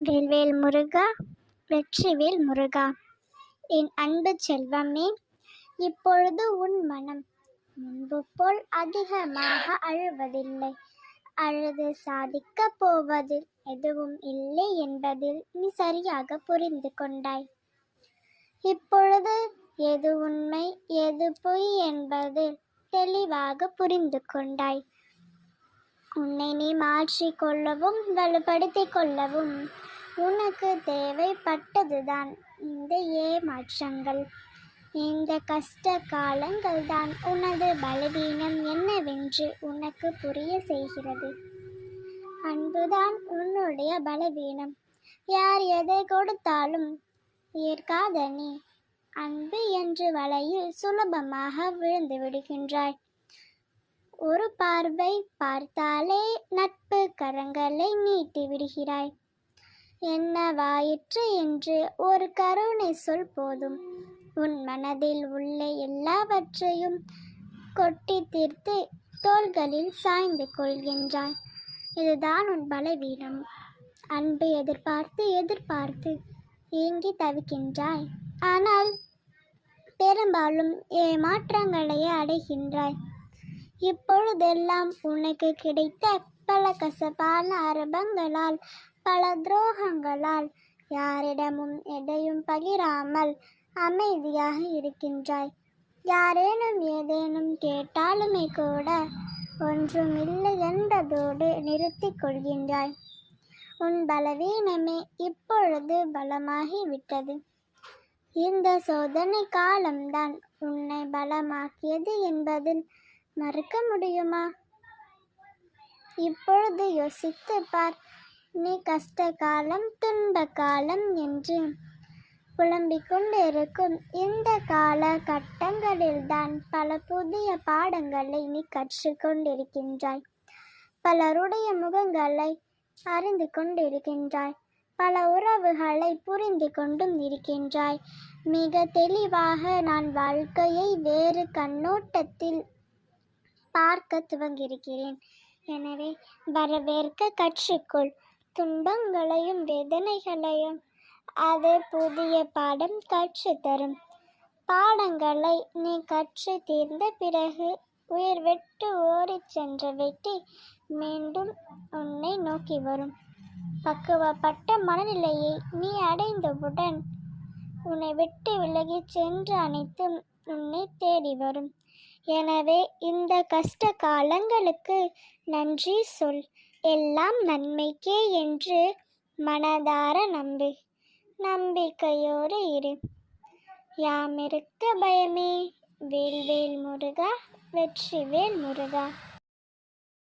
வேல்வேல் முருகா வெற்றிவேல் முருகா. என் அன்பு செல்வமே இப்பொழுது உன் மனம் முன்பு போல் அதிகமாக அழுவதில்லை. அழுது சாதிக்கப் போவதில் எதுவும் இல்லை என்பதில் நீ சரியாக புரிந்து கொண்டாய். இப்பொழுது எது உண்மை எது பொய் என்பது தெளிவாக புரிந்து கொண்டாய். உன்னை நீ மாற்றிக் கொள்ளவும் வலுப்படுத்திக் கொள்ளவும் உனக்கு தேவைப்பட்டதுதான். இந்த ஏமாற்றங்கள் இந்த கஷ்ட காலங்கள் தான் உனது பலவீனம் என்னவென்று உனக்கு புரிய செய்கிறது. அன்புதான் உன்னுடைய பலவீனம். யார் எதை கொடுத்தாலும் ஏற்காத நீ அன்பு என்று வலையில் சுலபமாக விழுந்து விடுகின்றாய். ஒரு பார்வை பார்த்தாலே நட்பு கரங்களை நீட்டி விடுகிறாய். என்னவாயிற்று என்று ஒரு கருணை சொல் போதும். உன் மனதில் உள்ள எல்லாவற்றையும் கொட்டி தீர்த்து தோள்களில் சாய்ந்து கொள்கின்றாய். இதுதான் உன் பலவீனம். அன்பு எதிர்பார்த்து எதிர்பார்த்து ஏங்கி தவிக்கின்றாய். ஆனால் பெரும்பாலும் ஏமாற்றங்களையே அடைகின்றாய். இப்பொழுதெல்லாம் உனக்கு கிடைத்த பல கசப்பான அரபங்களால் பல துரோகங்களால் யாரிடமும் எதையும் பகிராமல் அமைதியாக இருக்கின்றாய். யாரேனும் ஏதேனும் கேட்டாலுமே கூட ஒன்றும் இல்லை என்றதோடு நிறுத்திக் கொள்கின்றாய். உன் பலவீனமே இப்பொழுது பலமாகிவிட்டது. இந்த சோதனை காலம்தான் உன்னை பலமாக்கியது என்பதில் மறுக்க முடியுமா? இப்பொழுது யோசித்து பார். நீ கஷ்ட காலம் துன்ப காலம் என்று புலம்பிக் கொண்டிருக்கும் இந்த கால கட்டங்களில்தான் பல புதிய பாடங்களை நீ கற்றுக்கொண்டிருக்கின்றாய் பலருடைய முகங்களை அறிந்து கொண்டிருக்கின்றாய். பல உறவுகளை புரிந்து கொண்டும் இருக்கின்றாய். மிக தெளிவாக நான் வாழ்க்கையை வேறு கண்ணோட்டத்தில் பார்க்க துவங்கியிருக்கிறேன். எனவே வரவேற்க கற்றுக்கொள். துன்பங்களையும் வேதனைகளையும் அது புதிய பாடம் கற்று தரும். பாடங்களை நீ கற்று தீர்ந்த பிறகு உயிர் விட்டு ஓடிச் சென்ற வெட்டி மீண்டும் உன்னை நோக்கி வரும். பக்குவப்பட்ட மனநிலையை நீ அடைந்தவுடன் உன்னை விட்டு விலகிச் சென்று அனைத்தும் உன்னை தேடி வரும். எனவே இந்த கஷ்ட காலங்களுக்கு நன்றி சொல். எல்லாம் நன்மைக்கே என்று மனதார நம்பு. நம்பிக்கையோடு இரு. யாமிருக்க பயமே. வேல்வேல் முருகா வெற்றிவேல் முருகா.